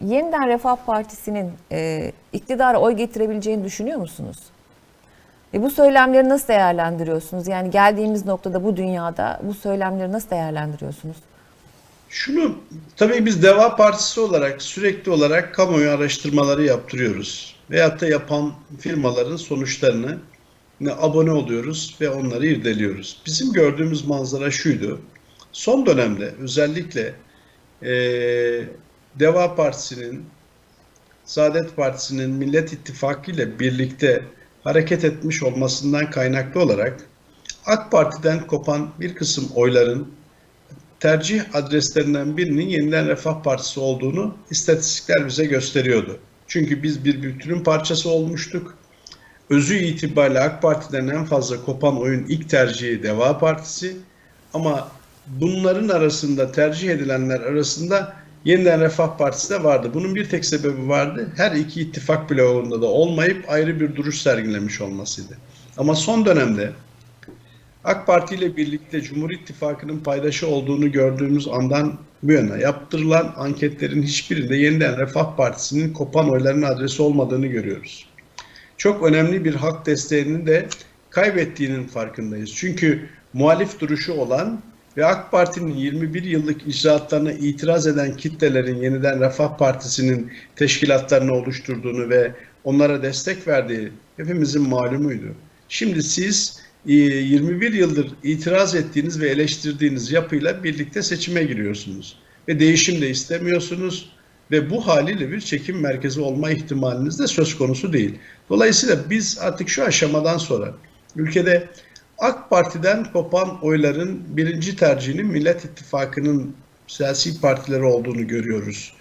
yeniden Refah Partisi'nin e, iktidara oy getirebileceğini düşünüyor musunuz? E bu söylemleri nasıl değerlendiriyorsunuz? Yani geldiğimiz noktada bu dünyada bu söylemleri nasıl değerlendiriyorsunuz? Şunu tabii biz Deva Partisi olarak sürekli olarak kamuoyu araştırmaları yaptırıyoruz. Veyahut da yapan firmaların sonuçlarını ne abone oluyoruz ve onları irdeliyoruz. Bizim gördüğümüz manzara şuydu. Son dönemde özellikle eee Deva Partisi'nin, Saadet Partisi'nin Millet İttifakı ile birlikte hareket etmiş olmasından kaynaklı olarak AK Parti'den kopan bir kısım oyların tercih adreslerinden birinin Yeniden Refah Partisi olduğunu istatistikler bize gösteriyordu. Çünkü biz bir bütünün parçası olmuştuk. Özü itibariyle AK Parti'den en fazla kopan oyun ilk tercihi Deva Partisi. Ama bunların arasında tercih edilenler arasında Yeniden Refah Partisi de vardı. Bunun bir tek sebebi vardı. Her iki ittifak bloğunda da olmayıp ayrı bir duruş sergilemiş olmasıydı. Ama son dönemde AK Parti ile birlikte Cumhur İttifakı'nın paydaşı olduğunu gördüğümüz andan bu yana yaptırılan anketlerin hiçbirinde yeniden Refah Partisi'nin kopan oyların adresi olmadığını görüyoruz. Çok önemli bir hak desteğini de kaybettiğinin farkındayız. Çünkü muhalif duruşu olan ve AK Parti'nin 21 yıllık icraatlarına itiraz eden kitlelerin yeniden Refah Partisi'nin teşkilatlarını oluşturduğunu ve onlara destek verdiği hepimizin malumuydu. Şimdi siz 21 yıldır itiraz ettiğiniz ve eleştirdiğiniz yapıyla birlikte seçime giriyorsunuz. Ve değişim de istemiyorsunuz ve bu haliyle bir çekim merkezi olma ihtimaliniz de söz konusu değil. Dolayısıyla biz artık şu aşamadan sonra ülkede AK Parti'den kopan oyların birinci tercihinin Millet İttifakı'nın siyasi partileri olduğunu görüyoruz.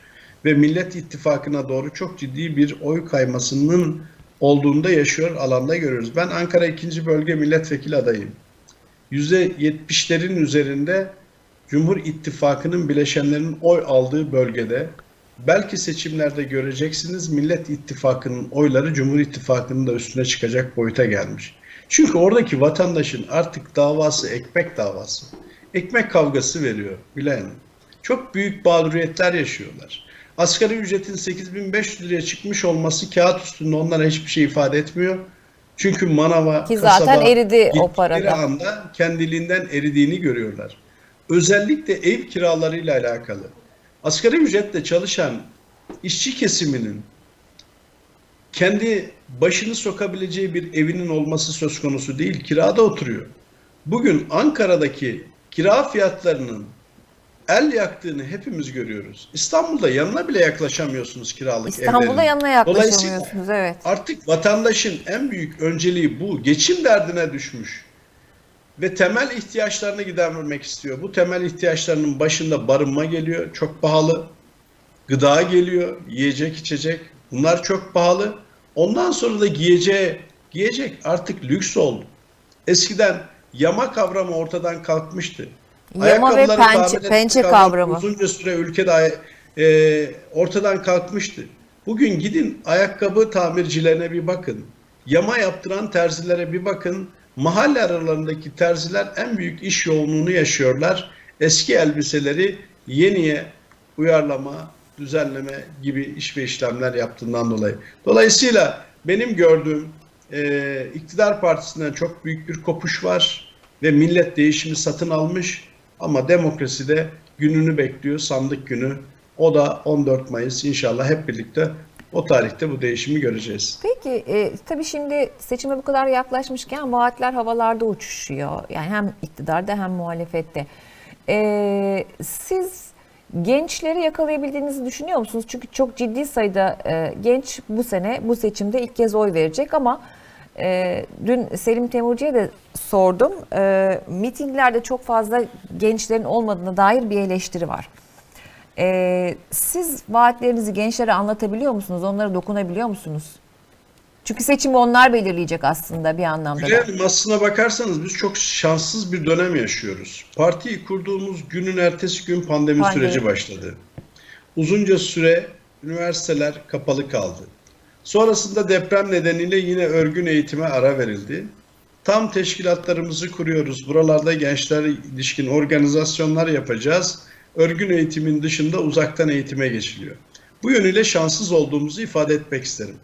Ve Millet İttifakı'na doğru çok ciddi bir oy kaymasının olduğunda yaşıyor alanda görüyoruz. Ben Ankara 2. Bölge Milletvekili adayım. %70'lerin üzerinde Cumhur İttifakı'nın bileşenlerinin oy aldığı bölgede belki seçimlerde göreceksiniz Millet İttifakı'nın oyları Cumhur İttifakı'nın da üstüne çıkacak boyuta gelmiş. Çünkü oradaki vatandaşın artık davası ekmek davası. Ekmek kavgası veriyor Gülay Hanım. Çok büyük mağduriyetler yaşıyorlar. Asgari ücretin 8500 liraya çıkmış olması kağıt üstünde onlara hiçbir şey ifade etmiyor. Çünkü manava, Ki zaten kasaba eridi o parada. anda kendiliğinden eridiğini görüyorlar. Özellikle ev kiralarıyla alakalı. Asgari ücretle çalışan işçi kesiminin kendi başını sokabileceği bir evinin olması söz konusu değil. Kirada oturuyor. Bugün Ankara'daki kira fiyatlarının el yaktığını hepimiz görüyoruz. İstanbul'da yanına bile yaklaşamıyorsunuz kiralık İstanbul'da evlerin. yanına yaklaşamıyorsunuz evet. Artık vatandaşın en büyük önceliği bu. Geçim derdine düşmüş. Ve temel ihtiyaçlarını gidermek istiyor. Bu temel ihtiyaçlarının başında barınma geliyor. Çok pahalı. Gıda geliyor. Yiyecek, içecek. Bunlar çok pahalı. Ondan sonra da giyeceği, giyecek artık lüks oldu. Eskiden yama kavramı ortadan kalkmıştı. Yama ve pençe- pençe kavramı. Uzunca süre ülkede e, ortadan kalkmıştı. Bugün gidin ayakkabı tamircilerine bir bakın. Yama yaptıran terzilere bir bakın. Mahalle aralarındaki terziler en büyük iş yoğunluğunu yaşıyorlar. Eski elbiseleri yeniye uyarlama, düzenleme gibi iş ve işlemler yaptığından dolayı. Dolayısıyla benim gördüğüm e, iktidar partisinden çok büyük bir kopuş var ve millet değişimi satın almış ama demokraside gününü bekliyor sandık günü. O da 14 Mayıs inşallah hep birlikte o tarihte bu değişimi göreceğiz. Peki e, tabii şimdi seçime bu kadar yaklaşmışken vaatler havalarda uçuşuyor. Yani hem iktidarda hem muhalefette. E, siz gençleri yakalayabildiğinizi düşünüyor musunuz? Çünkü çok ciddi sayıda e, genç bu sene bu seçimde ilk kez oy verecek ama e, dün Selim Temurcu'ya da sordum. E, mitinglerde çok fazla gençlerin olmadığına dair bir eleştiri var. Ee, siz vaatlerinizi gençlere anlatabiliyor musunuz? Onlara dokunabiliyor musunuz? Çünkü seçimi onlar belirleyecek aslında bir anlamda. da. Gülay Hanım, aslına bakarsanız biz çok şanssız bir dönem yaşıyoruz. Partiyi kurduğumuz günün ertesi gün pandemi, Pandemi. süreci başladı. Uzunca süre üniversiteler kapalı kaldı. Sonrasında deprem nedeniyle yine örgün eğitime ara verildi. Tam teşkilatlarımızı kuruyoruz. Buralarda gençler ilişkin organizasyonlar yapacağız. Örgün eğitimin dışında uzaktan eğitime geçiliyor. Bu yönüyle şanssız olduğumuzu ifade etmek isterim.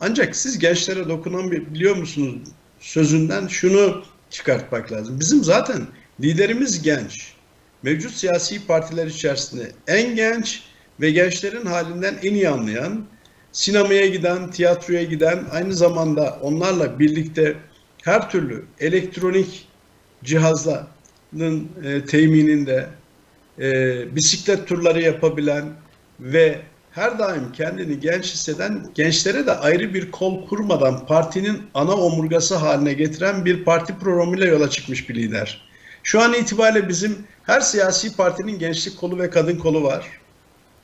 Ancak siz gençlere dokunan bir biliyor musunuz sözünden şunu çıkartmak lazım. Bizim zaten liderimiz genç. Mevcut siyasi partiler içerisinde en genç ve gençlerin halinden en iyi anlayan, sinemaya giden, tiyatroya giden, aynı zamanda onlarla birlikte her türlü elektronik cihazların e, temininde, e, bisiklet turları yapabilen ve her daim kendini genç hisseden gençlere de ayrı bir kol kurmadan partinin ana omurgası haline getiren bir parti programıyla yola çıkmış bir lider. Şu an itibariyle bizim her siyasi partinin gençlik kolu ve kadın kolu var.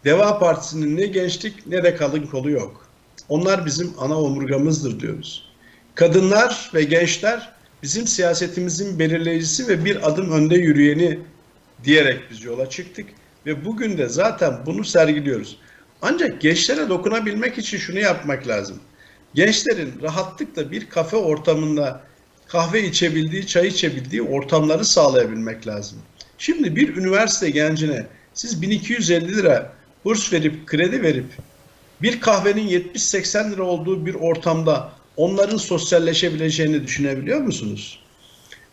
Deva Partisi'nin ne gençlik ne de kadın kolu yok. Onlar bizim ana omurgamızdır diyoruz. Kadınlar ve gençler bizim siyasetimizin belirleyicisi ve bir adım önde yürüyeni diyerek biz yola çıktık ve bugün de zaten bunu sergiliyoruz. Ancak gençlere dokunabilmek için şunu yapmak lazım. Gençlerin rahatlıkla bir kafe ortamında kahve içebildiği, çay içebildiği ortamları sağlayabilmek lazım. Şimdi bir üniversite gencine siz 1250 lira burs verip, kredi verip bir kahvenin 70-80 lira olduğu bir ortamda onların sosyalleşebileceğini düşünebiliyor musunuz?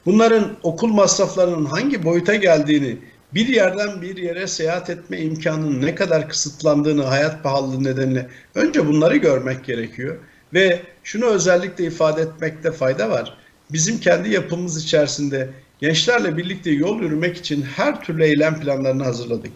Bunların okul masraflarının hangi boyuta geldiğini, bir yerden bir yere seyahat etme imkanının ne kadar kısıtlandığını hayat pahalılığı nedeniyle önce bunları görmek gerekiyor. Ve şunu özellikle ifade etmekte fayda var. Bizim kendi yapımız içerisinde gençlerle birlikte yol yürümek için her türlü eylem planlarını hazırladık.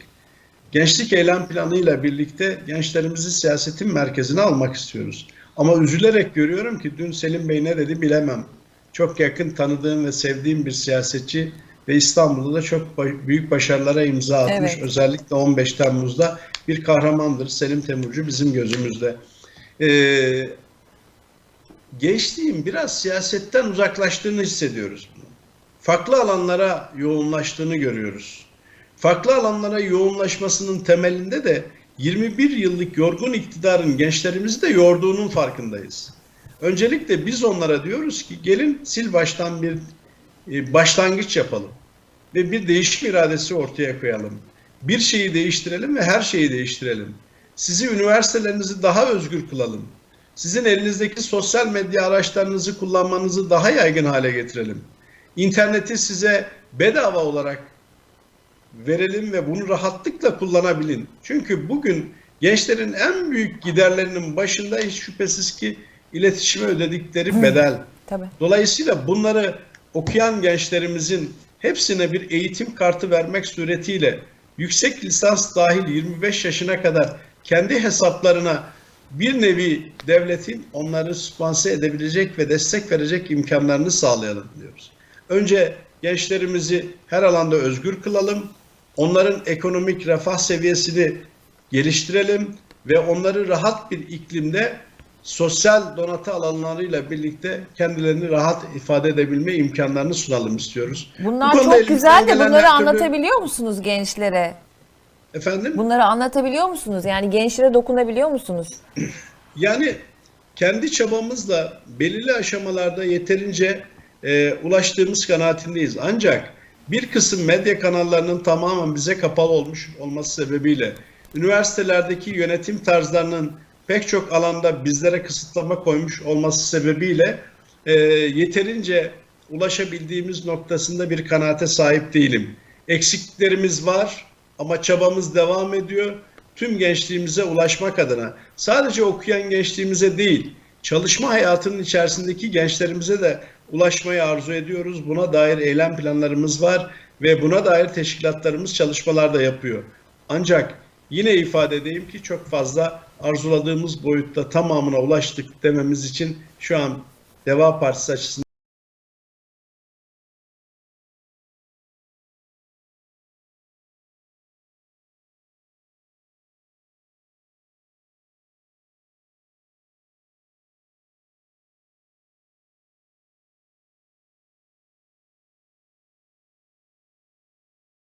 Gençlik eylem planıyla birlikte gençlerimizi siyasetin merkezine almak istiyoruz. Ama üzülerek görüyorum ki dün Selim Bey ne dedi bilemem. Çok yakın tanıdığım ve sevdiğim bir siyasetçi ve İstanbul'da da çok büyük başarılara imza atmış. Evet. Özellikle 15 Temmuz'da bir kahramandır Selim Temurcu bizim gözümüzde. Ee, gençliğin biraz siyasetten uzaklaştığını hissediyoruz. Farklı alanlara yoğunlaştığını görüyoruz. Farklı alanlara yoğunlaşmasının temelinde de 21 yıllık yorgun iktidarın gençlerimizi de yorduğunun farkındayız. Öncelikle biz onlara diyoruz ki gelin sil baştan bir başlangıç yapalım ve bir değişim iradesi ortaya koyalım. Bir şeyi değiştirelim ve her şeyi değiştirelim. Sizi üniversitelerinizi daha özgür kılalım. Sizin elinizdeki sosyal medya araçlarınızı kullanmanızı daha yaygın hale getirelim. İnterneti size bedava olarak verelim ve bunu rahatlıkla kullanabilin. Çünkü bugün gençlerin en büyük giderlerinin başında hiç şüphesiz ki iletişime ödedikleri bedel. Tabii. Dolayısıyla bunları okuyan gençlerimizin hepsine bir eğitim kartı vermek suretiyle yüksek lisans dahil 25 yaşına kadar kendi hesaplarına bir nevi devletin onları sponsor edebilecek ve destek verecek imkanlarını sağlayalım diyoruz. Önce gençlerimizi her alanda özgür kılalım. Onların ekonomik refah seviyesini geliştirelim ve onları rahat bir iklimde sosyal donatı alanlarıyla birlikte kendilerini rahat ifade edebilme imkanlarını sunalım istiyoruz. Bunlar Bu çok güzel de bunları türlü- anlatabiliyor musunuz gençlere? Efendim? Bunları anlatabiliyor musunuz? Yani gençlere dokunabiliyor musunuz? Yani kendi çabamızla belirli aşamalarda yeterince e, ulaştığımız kanaatindeyiz. Ancak bir kısım medya kanallarının tamamen bize kapalı olmuş olması sebebiyle üniversitelerdeki yönetim tarzlarının pek çok alanda bizlere kısıtlama koymuş olması sebebiyle e, yeterince ulaşabildiğimiz noktasında bir kanaate sahip değilim. Eksikliklerimiz var ama çabamız devam ediyor. Tüm gençliğimize ulaşmak adına sadece okuyan gençliğimize değil, çalışma hayatının içerisindeki gençlerimize de ulaşmayı arzu ediyoruz. Buna dair eylem planlarımız var ve buna dair teşkilatlarımız çalışmalar da yapıyor. Ancak yine ifade edeyim ki çok fazla arzuladığımız boyutta tamamına ulaştık dememiz için şu an Deva Partisi açısından